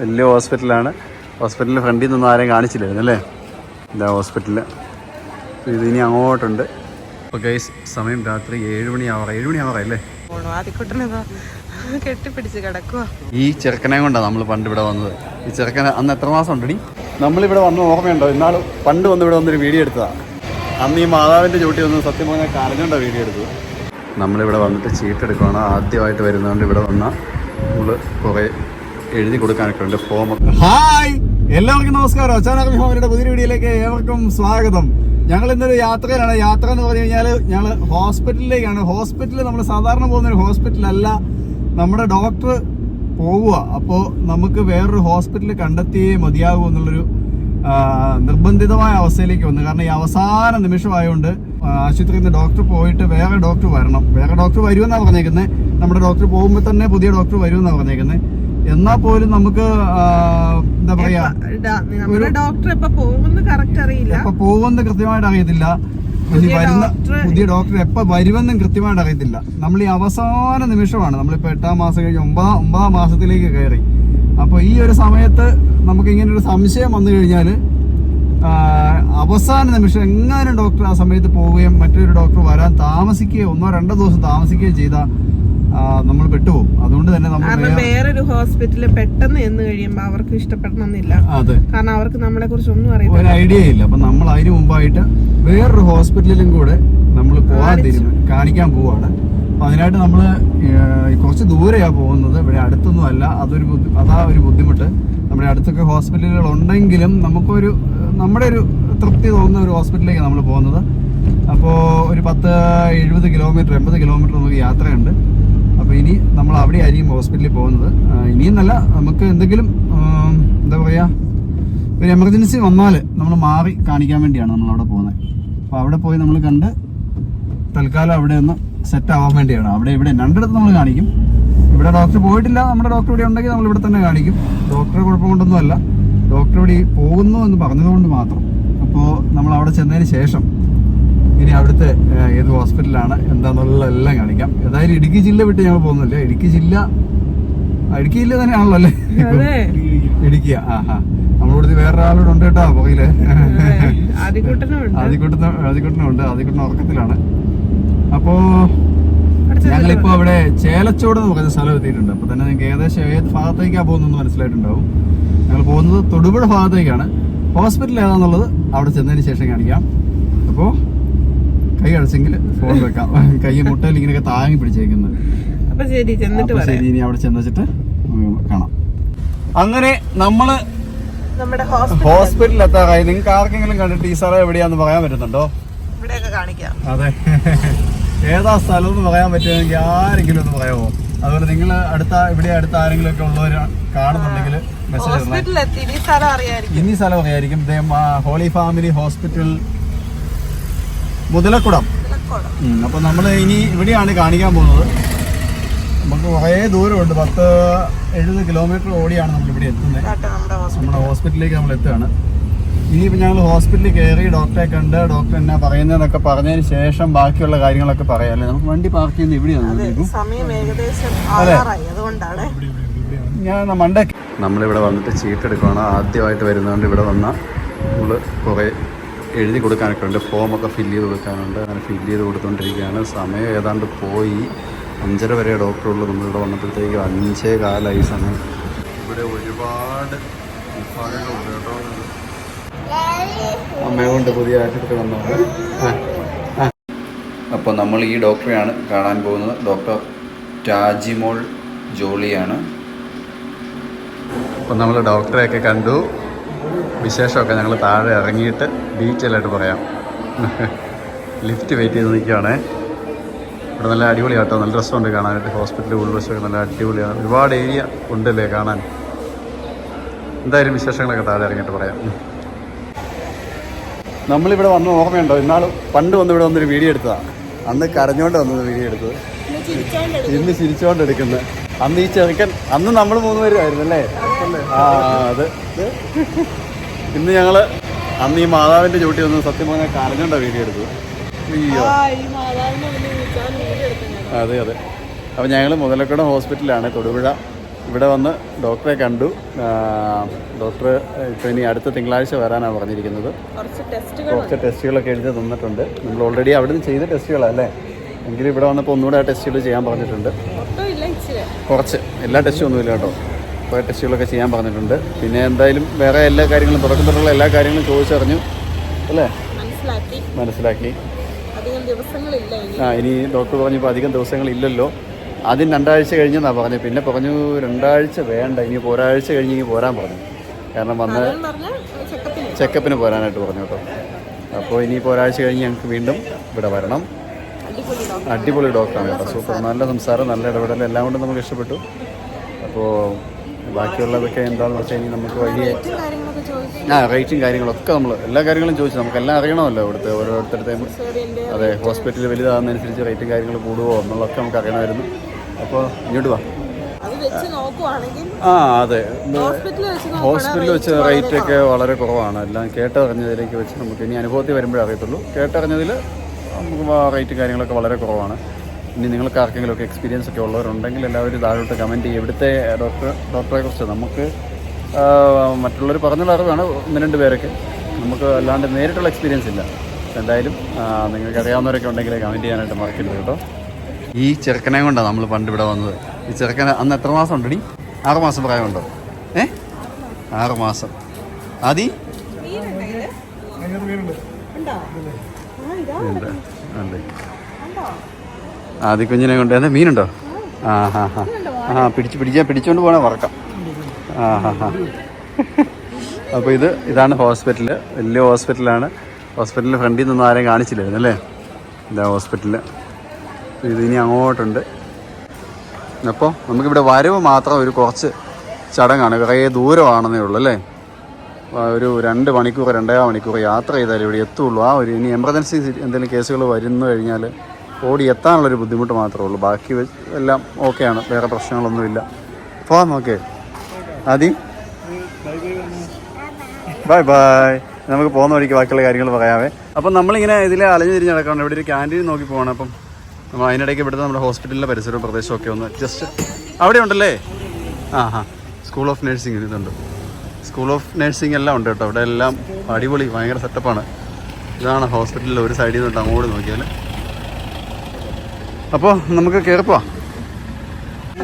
വലിയ ഹോസ്പിറ്റലാണ്. ഹോസ്പിറ്റലിന്റെ ഫ്രണ്ടിൽ നിന്നൊന്നും ആരെയും കാണിച്ചില്ലായിരുന്നു അല്ലേ? ഇതാ ഹോസ്പിറ്റലിൽ ഇത് ഇനി അങ്ങോട്ടുണ്ട്. അപ്പോൾ ഗൈസ് സമയം രാത്രി ഏഴ് മണി ആവാറ ഏഴ് മണി ആവാറ അല്ലേ? കെട്ടിപ്പിടിച്ച് കിടക്കുക ഈ ചെറുക്കനെ കൊണ്ടാണ് നമ്മൾ പണ്ട് ഇവിടെ വന്നത്. ഈ ചെറുക്കനെ അന്ന് എത്ര മാസം ഉണ്ടടി? നമ്മളിവിടെ വന്ന ഓർമ്മയുണ്ടോ? ഇന്നാൾ പണ്ട് വന്ന് ഇവിടെ വന്നൊരു വീഡിയോ എടുത്തതാണ് അന്ന് ഈ മാതാവിന്റെ ചൂട്ടി വന്ന് സത്യം പറഞ്ഞാൽ കരഞ്ഞുകൊണ്ടാണ് വീഡിയോ എടുത്തത്. നമ്മളിവിടെ വന്നിട്ട് ചീട്ടെടുക്കുകയാണ് ആദ്യമായിട്ട് വരുന്നതുകൊണ്ട് ഇവിടെ വന്ന നമ്മൾ കുറേ എഴുതി കൊടുക്കാനൊക്കെ ഉണ്ട് ഫോമൊക്കെ ഹായ്! എല്ലാവർക്കും നമസ്കാരം. അച്ചാനക് ഹോമിയുടെ പുതിയ വീഡിയോയിലേക്ക് ഏവർക്കും സ്വാഗതം. ഞങ്ങൾ ഇന്നൊരു യാത്രയിലാണ്. യാത്ര എന്ന് പറഞ്ഞു കഴിഞ്ഞാൽ ഞങ്ങൾ ഹോസ്പിറ്റലിലേക്കാണ്. ഹോസ്പിറ്റലിൽ നമ്മൾ സാധാരണ പോകുന്ന ഒരു ഹോസ്പിറ്റലല്ല. നമ്മുടെ ഡോക്ടർ പോവുക. അപ്പോൾ നമുക്ക് വേറൊരു ഹോസ്പിറ്റൽ കണ്ടെത്തിയേ മതിയാകൂ എന്നുള്ളൊരു നിർബന്ധിതമായ അവസ്ഥയിലേക്ക് വന്നു. കാരണം ഈ അവസാന നിമിഷമായതുകൊണ്ട് ആശുപത്രിയിൽ നിന്ന് ഡോക്ടർ പോയിട്ട് വേറെ ഡോക്ടർ വരണം. വേറെ ഡോക്ടർ വരുമെന്നാണ് പറഞ്ഞേക്കുന്നത് നമ്മുടെ ഡോക്ടർ പോകുമ്പോൾ തന്നെ പുതിയ ഡോക്ടർ വരുമെന്നാണ് പറഞ്ഞേക്കുന്നത് എന്നാൽ പോലും നമുക്ക് എന്താ പറയാ ഡോക്ടർ എപ്പോ പോകുമെന്ന് കൃത്യമായിട്ട് അറിയത്തില്ല. വരുന്ന ഡോക്ടർ- പുതിയ ഡോക്ടർ എപ്പോ വരുമെന്നും കൃത്യമായിട്ട് അറിയത്തില്ല. നമ്മൾ ഈ അവസാന നിമിഷമാണ്. നമ്മളിപ്പോ എട്ടാം മാസം കഴിഞ്ഞ് ഒമ്പതാം ഒമ്പതാം മാസത്തിലേക്ക് കയറി. അപ്പൊ ഈ ഒരു സമയത്ത് നമുക്ക് ഇങ്ങനെ ഒരു സംശയം വന്നു കഴിഞ്ഞാൽ അവസാന നിമിഷം എങ്ങാനും ഡോക്ടർ ആ സമയത്ത് പോവുകയും മറ്റൊരു ഡോക്ടർ വരാൻ താമസിക്കുകയോ ഒന്നോ രണ്ടോ ദിവസം താമസിക്കുകയോ ചെയ്താൽ നമ്മൾ പെട്ടുപോകും. അതുകൊണ്ട് തന്നെ നമ്മൾ വേറൊരു ഹോസ്പിറ്റലിൽ പെട്ടെന്ന് എന്ന് കഴിയുമ്പോ അവർക്ക് ഇഷ്ടപ്പെടണമെന്നില്ല. അതെ. കാരണം അവർക്ക് നമ്മളെ കുറിച്ച് ഒന്നും അറിയില്ല ഒരു ഐഡിയ ഇല്ല. അപ്പൊ നമ്മൾ അതിന് മുമ്പായിട്ട് വേറൊരു ഹോസ്പിറ്റലിലും കൂടെ നമ്മൾ പോകാൻ തീരുമാനം കാണിക്കാൻ പോവാണ്. അപ്പൊ അതിനായിട്ട് നമ്മൾ കുറച്ച് ദൂരെയാ പോകുന്നത്. ഇവിടെ അടുത്തൊന്നും അല്ല. അതൊരു അതാ ഒരു ബുദ്ധിമുട്ട്. നമ്മുടെ അടുത്തൊക്കെ ഹോസ്പിറ്റലുകൾ ഉണ്ടെങ്കിലും നമുക്കൊരു നമ്മുടെ ഒരു തൃപ്തി തോന്നുന്ന ഒരു ഹോസ്പിറ്റലിലേക്ക് നമ്മൾ പോകുന്നത്. അപ്പോൾ ഒരു പത്ത് എഴുപത് കിലോമീറ്റർ എൺപത് കിലോമീറ്റർ നമുക്ക് യാത്രയുണ്ട്. അപ്പോൾ ഇനി നമ്മൾ അവിടെ ആയിരിക്കും ഹോസ്പിറ്റലിൽ പോകുന്നത്. ഇനിയും നല്ല നമുക്ക് എന്തെങ്കിലും എന്താ പറയുക ഒരു എമർജൻസി വന്നാൽ നമ്മൾ മാറി കാണിക്കാൻ വേണ്ടിയാണ് നമ്മൾ അവിടെ പോകുന്നത്. അപ്പോൾ അവിടെ പോയി നമ്മൾ കണ്ട് തൽക്കാലം അവിടെ ഒന്ന് സെറ്റ് ആവാൻ വേണ്ടിയാണ്. അവിടെ ഇവിടെ രണ്ടിടത്ത് നമ്മൾ കാണിക്കും. ഇവിടെ ഡോക്ടർ പോയിട്ടില്ല നമ്മുടെ ഡോക്ടർ ഇവിടെ ഉണ്ടെങ്കിൽ നമ്മൾ ഇവിടെ തന്നെ കാണിക്കും. ഡോക്ടറെ കുഴപ്പം കൊണ്ടൊന്നുമല്ല ഡോക്ടർ ഇവിടെ പോകുന്നു എന്ന് പറഞ്ഞതുകൊണ്ട് മാത്രം. അപ്പോൾ നമ്മൾ അവിടെ ചെന്നതിന് ശേഷം ഇനി അവിടുത്തെ ഏത് ഹോസ്പിറ്റലാണ് എന്താണെന്നുള്ള എല്ലാം കാണിക്കാം. ഏതായാലും ഇടുക്കി ജില്ല വിട്ട് ഞങ്ങൾ പോകുന്നില്ല? ഇടുക്കി ജില്ല ഇടുക്കി ജില്ല തന്നെയാണല്ലോ അല്ലേ? ഇടുക്കി ഇടുക്കിയ. ആ ആ. നമ്മളിവിടുത്തെ വേറൊരാളോട് ഉണ്ട് കേട്ടോ ഉണ്ട്. ആദ്യക്കൂട്ടത്തിന് ആദ്യക്കൂട്ടനുണ്ട് ആദ്യക്കൂട്ടൻ ഉറക്കത്തിലാണ്. അപ്പോ ഞങ്ങളിപ്പോ അവിടെ ചേലച്ചോട് എന്ന് പറയുന്ന സ്ഥലം എത്തിയിട്ടുണ്ട്. അപ്പൊ തന്നെ നിങ്ങൾക്ക് ഏകദേശം ഏത് ഭാഗത്തേക്കാണ് പോകുന്നതെന്ന് മനസ്സിലായിട്ടുണ്ടാവും. ഞങ്ങൾ പോകുന്നത് തൊടുപുഴ ഭാഗത്തേക്കാണ്. ഹോസ്പിറ്റൽ ഏതാന്നുള്ളത് അവിടെ ചെന്നതിന് ശേഷം കാണിക്കാം. അപ്പോ കൈ അടച്ചെങ്കിൽ ഫോൺ വെക്കാം. കൈ മുട്ടയിൽ ഇങ്ങനെയൊക്കെ താങ്ങി പിടിച്ചേക്കുന്നത്. അപ്പൊ ശരി ചെന്നിട്ട് ശരി ഇനി അവിടെ ചെന്നിട്ട് കാണാം. അങ്ങനെ നമ്മൾ നമ്മുടെ എത്താ. ഹോസ്പിറ്റലിൽ എത്താറായി നിങ്ങൾക്ക് ആർക്കെങ്കിലും കണ്ടിട്ട് ഈ സ്ഥലം എവിടെയാന്ന് പറയാൻ പറ്റുന്നുണ്ടോ? അതെ. ഏതാ സ്ഥലം എന്ന് പറയാൻ പറ്റുമെങ്കിൽ ആരെങ്കിലും ഒന്ന് പറയാമോ അതുപോലെ നിങ്ങൾ അടുത്ത ഇവിടെ അടുത്ത ആരെങ്കിലും ഒക്കെ ഉള്ളവർ കാണുന്നുണ്ടെങ്കിൽ മെസ്സേജ് ഇനി സ്ഥലം അറിയായിരിക്കും. ഇനി സ്ഥലം അറിയായിരിക്കും. Holy family hospital Muthalakkudam. വിലക്കോട്. ഉം, അപ്പൊ നമ്മൾ ഇനി ഇവിടെയാണ് കാണിക്കാൻ പോകുന്നത്. നമുക്ക് കുറേ ദൂരമുണ്ട് പത്ത് എഴുപത് കിലോമീറ്റർ ഓടിയാണ് നമ്മൾ ഇവിടെ എത്തുന്നത് നമ്മുടെ ഹോസ്പിറ്റലിലേക്ക് നമ്മൾ എത്തുകയാണ്. ഇനിയിപ്പോൾ ഞങ്ങൾ ഹോസ്പിറ്റലിൽ കയറി ഡോക്ടറെ കണ്ട് ഡോക്ടർ എന്നാ പറയുന്നതെന്നൊക്കെ പറഞ്ഞതിന് ശേഷം ബാക്കിയുള്ള കാര്യങ്ങളൊക്കെ പറയാം. അല്ലേ? നമുക്ക് വണ്ടി പാർക്ക് ചെയ്യുന്നത് ഇവിടെയാണ് അതെ സമയം ഏകദേശം അതെ. അതുകൊണ്ടാണ്. ഞാൻ മണ്ടേ നമ്മളിവിടെ വന്നിട്ട് ചീട്ടെടുക്കുകയാണ് ആദ്യമായിട്ട് വരുന്നതുകൊണ്ട് ഇവിടെ വന്ന നമ്മൾ കുറേ എഴുതി കൊടുക്കാനൊക്കെ ഉണ്ട്. ഫോമൊക്കെ ഫില്ല് ചെയ്ത് കൊടുക്കാനുണ്ട്. അങ്ങനെ ഫില്ല് ചെയ്ത് കൊടുത്തുകൊണ്ടിരിക്കുകയാണ് സമയം ഏതാണ്ട് പോയി. അഞ്ചര വരെ ഡോക്ടറുള്ളൂ നമ്മളിവിടെ വന്നപ്പോഴത്തേക്കും അഞ്ചേ കാലായി സമയം. ഇവിടെ ഒരുപാട് അമ്മയെ കൊണ്ട് പുതിയ ആശുപത്രി വന്നോളൂ അപ്പോൾ നമ്മൾ ഈ ഡോക്ടറെയാണ് കാണാൻ പോകുന്നത്. ഡോക്ടർ ടാജിമോൾ ജോളിയാണ്. അപ്പോൾ നമ്മൾ ഡോക്ടറെയൊക്കെ കണ്ടു. വിശേഷമൊക്കെ ഞങ്ങൾ താഴെ ഇറങ്ങിയിട്ട് ഡീറ്റെയിലായിട്ട് പറയാം. ലിഫ്റ്റ് വെയിറ്റ് ചെയ്ത് നിൽക്കുകയാണേ. ഇവിടെ നല്ല അടിപൊളിയാട്ടോ നല്ല രസമുണ്ട് കാണാനായിട്ട്. ഹോസ്പിറ്റലിൽ ഉൾവശമൊക്കെ നല്ല അടിപൊളിയാണ്. ഒരുപാട് ഏരിയ ഉണ്ടല്ലേ കാണാൻ? എന്തായാലും വിശേഷങ്ങളൊക്കെ താഴെ ഇറങ്ങിയിട്ട് പറയാം. നമ്മളിവിടെ വന്ന ഓർമ്മയുണ്ടോ? ഇന്നാൾ പണ്ട് വന്ന് ഇവിടെ വന്നൊരു വീഡിയോ എടുത്തതാണ് അന്ന് കരഞ്ഞുകൊണ്ട് വന്നത് വീഡിയോ എടുത്തത്. ഇന്ന് ചിരിച്ചുകൊണ്ട് എടുക്കുന്നത് അന്ന് ഈ ചെറുക്കൻ അന്ന് നമ്മൾ മൂന്ന് പേരുമായിരുന്നു അല്ലേ ആ അത്. ഇത്. ഇന്ന് ഞങ്ങൾ അന്ന് ഈ മാതാവിന്റെ ചൂട്ടി വന്ന് സത്യം പറഞ്ഞാൽ കരഞ്ഞോണ്ട വീഡിയോ എടുത്തു അയ്യോ. അതെ അതെ. അപ്പോൾ ഞങ്ങൾ മുതലക്കുടം ഹോസ്പിറ്റലാണ് തൊടുപുഴ. ഇവിടെ വന്ന് ഡോക്ടറെ കണ്ടു. ഡോക്ടർ ഇപ്പൊ ഇനി അടുത്ത തിങ്കളാഴ്ച വരാനാണ് പറഞ്ഞിരിക്കുന്നത്. കുറച്ച് ടെസ്റ്റുകളൊക്കെ എഴുതി തന്നിട്ടുണ്ട്. നമ്മൾ ഓൾറെഡി അവിടെ നിന്ന് ചെയ്ത ടെസ്റ്റുകളല്ലേ എങ്കിലും ഇവിടെ വന്നപ്പോൾ ഒന്നുകൂടെ ആ ടെസ്റ്റുകൾ ചെയ്യാൻ പറഞ്ഞിട്ടുണ്ട്. കുറച്ച്. എല്ലാ ടെസ്റ്റും ഒന്നുമില്ല കേട്ടോ. കുറേ ടെസ്റ്റുകളൊക്കെ ചെയ്യാൻ പറഞ്ഞിട്ടുണ്ട്. പിന്നെ എന്തായാലും വേറെ എല്ലാ കാര്യങ്ങളും തുടക്കം തൊട്ടുള്ള എല്ലാ കാര്യങ്ങളും ചോദിച്ചറിഞ്ഞു. അല്ലേ? മനസ്സിലാക്കി. ആ ഇനി ഡോക്ടർ പറഞ്ഞപ്പോൾ അധികം ദിവസങ്ങളില്ലല്ലോ. ആദ്യം രണ്ടാഴ്ച കഴിഞ്ഞെന്നാണ് പറഞ്ഞത്. പിന്നെ പറഞ്ഞു രണ്ടാഴ്ച വേണ്ട. ഇനി ഒരാഴ്ച കഴിഞ്ഞ് ഇനി പോരാൻ പറഞ്ഞു. കാരണം വന്ന് ചെക്കപ്പിന്. പോരാനായിട്ട് പറഞ്ഞു കേട്ടോ. അപ്പോൾ ഇനിയിപ്പോൾ ഒരാഴ്ച കഴിഞ്ഞ് ഞങ്ങൾക്ക് വീണ്ടും ഇവിടെ വരണം. അടിപൊളി അടിപൊളി ഡോക്ടറാണ് കേട്ടോ. സൂപ്പർ. നല്ല സംസാരം നല്ല ഇടപെടൽ. എല്ലാം കൊണ്ടും നമുക്ക് ഇഷ്ടപ്പെട്ടു. അപ്പോൾ ബാക്കിയുള്ളതൊക്കെ എന്താണെന്ന് വെച്ചാൽ ഇനി നമുക്ക് വഴിയെ ആ റേറ്റും കാര്യങ്ങളൊക്കെ നമ്മൾ എല്ലാ കാര്യങ്ങളും ചോദിച്ചു നമുക്ക് എല്ലാം അറിയണമല്ലോ ഇവിടുത്തെ ഓരോരുത്തരുടെയും അതെ ഹോസ്പിറ്റൽ വലുതാകുന്നതനുസരിച്ച് റേറ്റും കാര്യങ്ങൾ കൂടുമോ എന്നുള്ളതൊക്കെ നമുക്ക് അറിയണമായിരുന്നു. അപ്പോൾ ഇങ്ങോട്ട് വാ. ആ അതെ. ഹോസ്പിറ്റലിൽ വെച്ച് ഹോസ്പിറ്റലിൽ വെച്ച് റേറ്റ് ഒക്കെ വളരെ കുറവാണ്. എല്ലാം കേട്ടറിഞ്ഞതിലേക്ക് വെച്ച് നമുക്ക് ഇനി അനുഭവത്തിൽ വരുമ്പോഴേ അറിയത്തുള്ളൂ. കേട്ടറിഞ്ഞതിൽ നമുക്ക് റേറ്റ് കാര്യങ്ങളൊക്കെ വളരെ കുറവാണ്. ഇനി നിങ്ങൾക്ക് ആർക്കെങ്കിലും ഒക്കെ എക്സ്പീരിയൻസ് ഒക്കെ ഉള്ളവരുണ്ടെങ്കിൽ എല്ലാവരും താഴോട്ട് കമന്റ് ചെയ്യും. ഇവിടുത്തെ ഡോക്ടർ ഡോക്ടറെ കുറിച്ച് നമുക്ക് മറ്റുള്ളവർ പറഞ്ഞുള്ള അറിവാണ് ഒന്ന് രണ്ട് പേരൊക്കെ. നമുക്ക് അല്ലാണ്ട് നേരിട്ടുള്ള എക്സ്പീരിയൻസ് ഇല്ല. എന്തായാലും നിങ്ങൾക്ക് അറിയാവുന്നവരൊക്കെ ഉണ്ടെങ്കിൽ കമന്റ് ചെയ്യാനായിട്ട് മറക്കരുത് കേട്ടോ. ഈ ചെറുക്കനെ കൊണ്ടാണ് നമ്മൾ പണ്ട് ഇവിടെ വന്നത്. ഈ ചെറുക്കന അന്ന് എത്ര മാസം ഉണ്ടടി? ആറ് മാസം പ്രായമുണ്ടോ? ഏ? ആറ് മാസം. ആദി? ഉണ്ടോ? ആ ഇതാ ഉണ്ട് ഉണ്ട് ആദി കുഞ്ഞിനെ കൊണ്ട് എന്താ മീനുണ്ടോ? ആ ഹാ ഹാ ആ പിടിച്ച് പിടിച്ചാൽ പിടിച്ചോണ്ട് പോകണേ വറക്കാം. ആ ഹാ ഹാ അപ്പോൾ ഇത് ഇതാണ് ഹോസ്പിറ്റൽ. വലിയ ഹോസ്പിറ്റലാണ്. ഹോസ്പിറ്റലിൽ ഫ്രണ്ടിൽ നിന്നും ആരെയും കാണിച്ചില്ലായിരുന്നു അല്ലേ? ഇതാ ഹോസ്പിറ്റൽ ഇത് ഇനി അങ്ങോട്ടുണ്ട്. അപ്പോൾ നമുക്കിവിടെ വരവ് മാത്രം ഒരു കുറച്ച് ചടങ്ങാണ്. കുറേ ദൂരമാണെന്നേ ഉള്ളൂ അല്ലേ? ഒരു രണ്ട് മണിക്കൂർ രണ്ടര മണിക്കൂർ യാത്ര ചെയ്താലേ ഇവിടെ എത്തുള്ളൂ. ആ ഒരു ഇനി എമർജൻസി എന്തെങ്കിലും കേസുകൾ വരുന്നു കഴിഞ്ഞാൽ ഓടി എത്താനുള്ളൊരു ബുദ്ധിമുട്ട് മാത്രമേ ഉള്ളൂ. ബാക്കി എല്ലാം ഓക്കെയാണ് വേറെ പ്രശ്നങ്ങളൊന്നുമില്ല. പോവാം ഓക്കെ ആദി. ബൈ ബൈ നമുക്ക് പോകുന്ന വഴിക്ക് ബാക്കിയുള്ള കാര്യങ്ങൾ പറയാമേ അപ്പം നമ്മളിങ്ങനെ ഇതിൽ അലഞ്ഞു തിരിഞ്ഞ് നടക്കണം. ഇവിടെ ഒരു ക്യാന്റീൻ നോക്കി പോകണം അപ്പം നമ്മൾ അതിനിടയ്ക്ക് ഇവിടുത്തെ നമ്മുടെ ഹോസ്പിറ്റലിലെ പരിസരവും പ്രദേശവും ഒക്കെ ഒന്ന് ജസ്റ്റ് അവിടെ ഉണ്ടല്ലേ? ആ ഹാ സ്കൂൾ ഓഫ് നഴ്സിംഗ് ഇതുണ്ട്. സ്കൂൾ ഓഫ് നഴ്സിംഗ് എല്ലാം ഉണ്ട് കേട്ടോ. അവിടെ എല്ലാം അടിപൊളി ഭയങ്കര സെറ്റപ്പാണ് ഇതാണ് ഹോസ്പിറ്റലിൽ ഒരു സൈഡിൽ നിന്നിട്ട് അങ്ങോട്ട് നോക്കിയാൽ അപ്പോൾ നമുക്ക് കയറിപ്പോവാ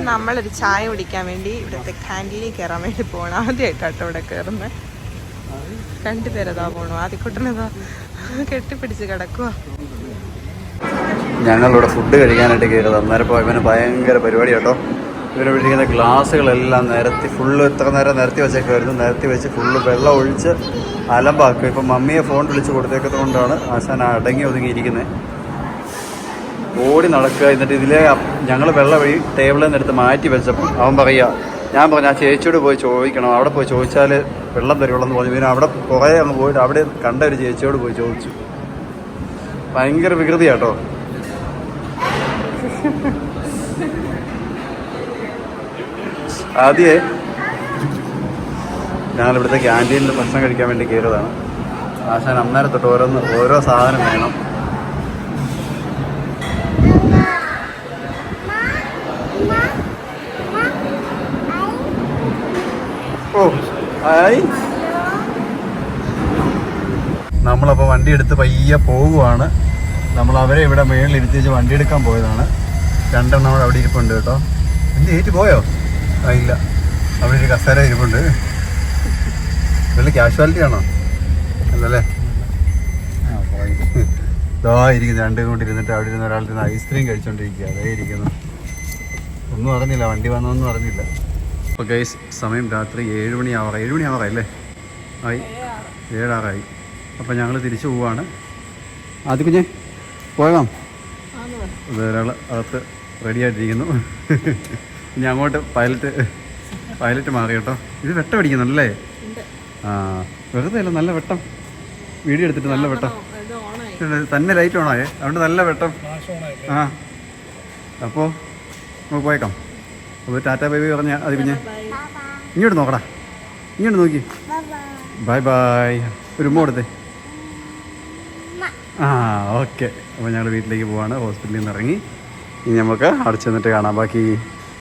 നമ്മളൊരു ചായ കുടിക്കാൻ വേണ്ടി ഇവിടുത്തെ ക്യാന്റീനിൽ കയറാൻ വേണ്ടി പോകണം ആദ്യമായിട്ടാട്ടോ ഇവിടെ കയറുന്നത് രണ്ടുപേരതാ പോണു. ആദ്യക്കൂട്ടനതാ കെട്ടിപ്പിടിച്ച് കിടക്കുക ഞങ്ങളിവിടെ ഫുഡ് കഴിക്കാനായിട്ട് കയറിയത് അന്നേരം ഇപ്പോൾ ഇവന് ഭയങ്കര പരിപാടി കേട്ടോ ഇവരെ വിളിക്കുന്ന ഗ്ലാസ്സുകളെല്ലാം നിരത്തി ഫുള്ള് ഇത്ര നേരം നിരത്തി വെച്ചേക്കുമായിരുന്നു നിരത്തി വെച്ച് ഫുള്ള് വെള്ളം ഒഴിച്ച് അലമ്പാക്കും. ഇപ്പം മമ്മിയെ ഫോൺ വിളിച്ച് കൊടുത്തേക്കുന്നതുകൊണ്ടാണ് ആശാൻ അടങ്ങി ഒതുങ്ങിയിരിക്കുന്നത് ഓടി നടക്കുക എന്നിട്ട് ഇതിലെ ഞങ്ങൾ വെള്ളം വഴി ടേബിളിൽ നിന്ന് എടുത്ത് മാറ്റി വെച്ചപ്പോൾ അവൻ പറയുക ഞാൻ പറഞ്ഞു ആ ചേച്ചിയോട് പോയി ചോദിക്കണം. അവിടെ പോയി ചോദിച്ചാൽ വെള്ളം തരുള്ളൂ എന്ന് പറഞ്ഞു. പിന്നെ അവിടെ കുറേ അങ്ങ് പോയിട്ട് അവിടെ കണ്ട ഒരു ചേച്ചിയോട് പോയി ചോദിച്ചു. ഭയങ്കര വികൃതിയാട്ടോ. ആദ്യേ ഞങ്ങൾ ഇവിടുത്തെ ക്യാന്റീനിൽ ഭക്ഷണം കഴിക്കാൻ വേണ്ടി കയറിയതാണ്. ആശാൻ അന്നേരം തൊട്ട് ഓരോന്ന് ഓരോ സാധനം വേണം. ഓ ആയി നമ്മളപ്പോൾ വണ്ടി എടുത്ത് പയ്യെ പോവുകയാണ് നമ്മൾ അവരെ ഇവിടെ മേളിൽ ഇരുത്തിച്ച് വണ്ടി എടുക്കാൻ പോയതാണ്. രണ്ടെണ്ണം അവിടെ അവിടെ ഇരിപ്പുണ്ട് കേട്ടോ. എന്ത് ഏറ്റ് പോയോ? ആ ഇല്ല. അവിടെ ഒരു കസേര ഇരിപ്പുണ്ട്. വലിയ കാഷ്വാലിറ്റി ആണോ? അല്ലല്ലേ? ഇതാ ഇരിക്കുന്നു. രണ്ടും കൊണ്ട് ഇരുന്നിട്ട് അവിടെ ഇരുന്ന് ഒരാളിരുന്ന് ഐസ്ക്രീം കഴിച്ചോണ്ടിരിക്കുക അതേ ഇരിക്കുന്നു. ഒന്നും അറിഞ്ഞില്ല. വണ്ടി വന്നൊന്നും അറിഞ്ഞില്ല. അപ്പോൾ ഗൈസ് സമയം രാത്രി ഏഴ് മണി ആവാറ ഏഴ് മണി ആവാറായി അല്ലേ? ആയി. ഏഴാറായി. അപ്പോൾ ഞങ്ങൾ തിരിച്ചു പോവാണ്. ആദ്യ കുഞ്ഞെ പോകാം. ഒരാൾ അകത്ത് റെഡി ആയിട്ടിരിക്കുന്നു. ഇനി അങ്ങോട്ട് പൈലറ്റ് പൈലറ്റ് മാറി കേട്ടോ. ഇത് വെട്ടം അടിക്കുന്നുണ്ടല്ലേ? ആ വെറുതെ അല്ല നല്ല വെട്ടം. വീഡിയോ എടുത്തിട്ട് നല്ല വെട്ടം. തന്നെ ലൈറ്റ് ഓണായേ. അതുകൊണ്ട് നല്ല വെട്ടം. ആ. അപ്പോൾ നമുക്ക് പോയേക്കാം. അപ്പോൾ ടാറ്റ ബൈബി പറഞ്ഞ അത് പിന്നെ ഇങ്ങോട്ട് നോക്കടാ. ഇങ്ങോട്ട് നോക്കി. ബൈ ബൈ ഒരു ഉമ്മ കൊടുത്തേ. ആ ഓക്കെ അപ്പോൾ ഞങ്ങൾ വീട്ടിലേക്ക് പോവാണ്. ഹോസ്പിറ്റലിൽ നിന്ന് ഇറങ്ങി. ഇനി നമുക്ക് അവിടെ ചെന്നിട്ട് കാണാം. ബാക്കി